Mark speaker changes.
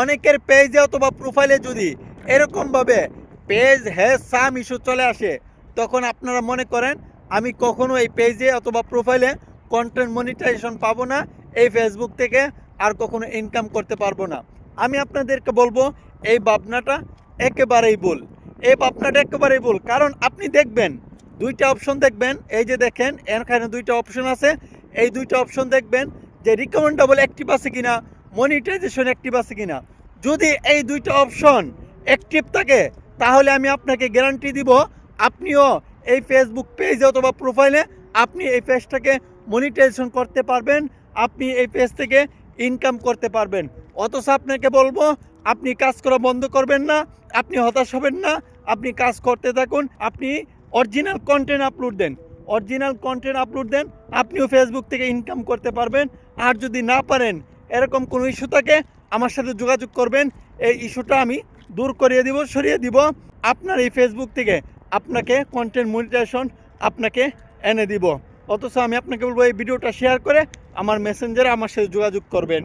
Speaker 1: অনেকের পেজে অথবা প্রোফাইলে যদি এরকমভাবে পেজ হ্যাজ সাম ইস্যু চলে আসে, তখন আপনারা মনে করেন, আমি কখনো এই পেজে অথবা প্রোফাইলে কন্টেন্ট মনিটাইজেশন পাবো না, এই ফেসবুক থেকে আর কখনো ইনকাম করতে পারব না। আমি আপনাদেরকে বলব, এই ভাবনাটা একেবারেই ভুল। এই ভাবনাটা একেবারেই ভুল। কারণ আপনি দেখবেন, দুইটা অপশন দেখবেন, এই যে দেখেন, এখানে দুইটা অপশন আছে, এই দুইটা অপশন দেখবেন যে রিকমেন্ডেবল অ্যাক্টিভ আছে কিনা মনিটাইজেশন অ্যাক্টিভ আছে কিনা? যদি এই দুইটা অপশন অ্যাক্টিভ থাকে, তাহলে আমি আপনাকে গ্যারান্টি দিব, আপনিও এই ফেসবুক পেজে অথবা প্রোফাইলে আপনি এই পেজটাকে মনিটাইজেশন করতে পারবেন, আপনি এই পেজ থেকে ইনকাম করতে পারবেন। অথচ আপনাকে বলব, আপনি কাজ করা বন্ধ করবেন না, আপনি হতাশ হবেন না, আপনি কাজ করতে থাকুন, আপনি অরিজিনাল কন্টেন্ট আপলোড দেন। অরিজিনাল কন্টেন্ট আপলোড দেন, আপনিও ফেসবুক থেকে ইনকাম করতে পারবেন। আর যদি না পারেন এরকম কোনো ইস্যু থাকে, আমার সাথে যোগাযোগ করবেন। এই ইস্যুটা আমি দূর করিয়ে দিব, সরিয়ে দিব। আপনার এই ফেসবুক থেকে আপনাকে কন্টেন্ট মনিটাইজেশন আপনাকে এনে দিব। অথচ আমি আপনাকে বলব, এই ভিডিওটা শেয়ার করে আমার মেসেঞ্জারে আমার সাথে যোগাযোগ করবেন।